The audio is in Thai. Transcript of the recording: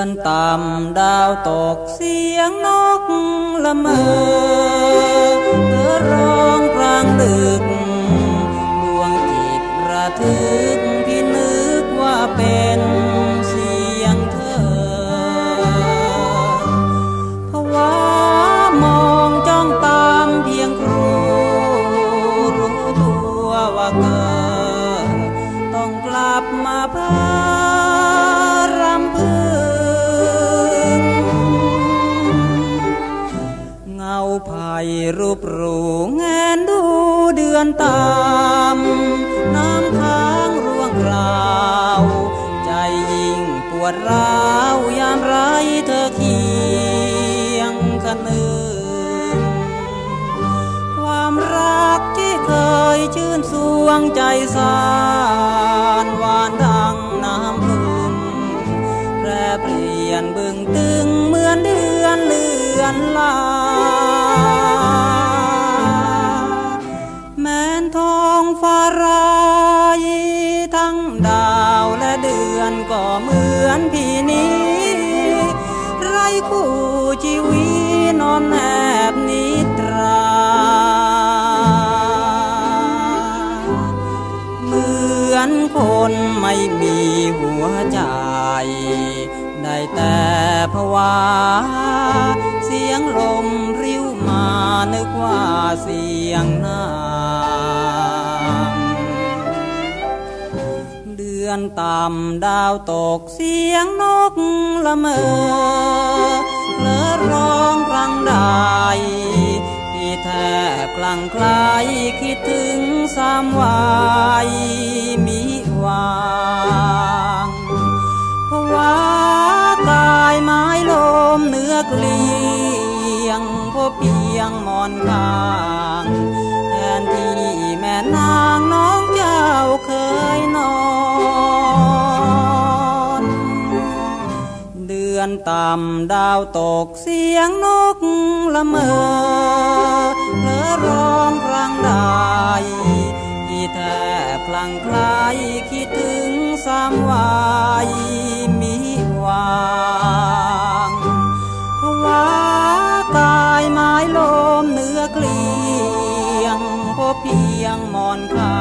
อนต่ำดาวตกเสียงนกละเมอเธอร้องกลางดึก ดวงจิตระทึกพี่นึกว่าเป็นเสียงเธอภาวะมองจ้องตามเพียงครู รู้ตัวว่าเกิดต้องกลับมาพาร เงาไผ่รูปรูแงนดูเดือนตาม น้ำค้างร่วงกราว ใจยิ่งปวดร้าว ยามไรเธอเคียงกันนึงความรักที่เคยชื่นสวงใจสานหวานดังน้ำพึ่งแปรเปลี่ยนบึงตึงเหมือนเดือนเลือนลา เดือนก็เหมือนพี่นี้ ไรคู่ชีวิตนอนแนบนิตรา เหมือนคนไม่มีหัวใจ ได้แต่ภาวะเสียงลมริ้วมานึกว่าเสียงน้ำ ต่ำดาวตกเสียงนกละเมอเลอร้องกลางใดที่แทบกลังไกลคิดถึงสามวายมิวางภาวะกายไม้ลมเนื้อเกลียงพบเพียงหมอนข้าง ต่ำดาวตกเสียงนกละเมอเผลอร้องรังใดที่แทบพลังใายคิดถึงสามวัยมิวางภาวะกายไม้ลมเนื้อเกลียงพบเพียงมอนคา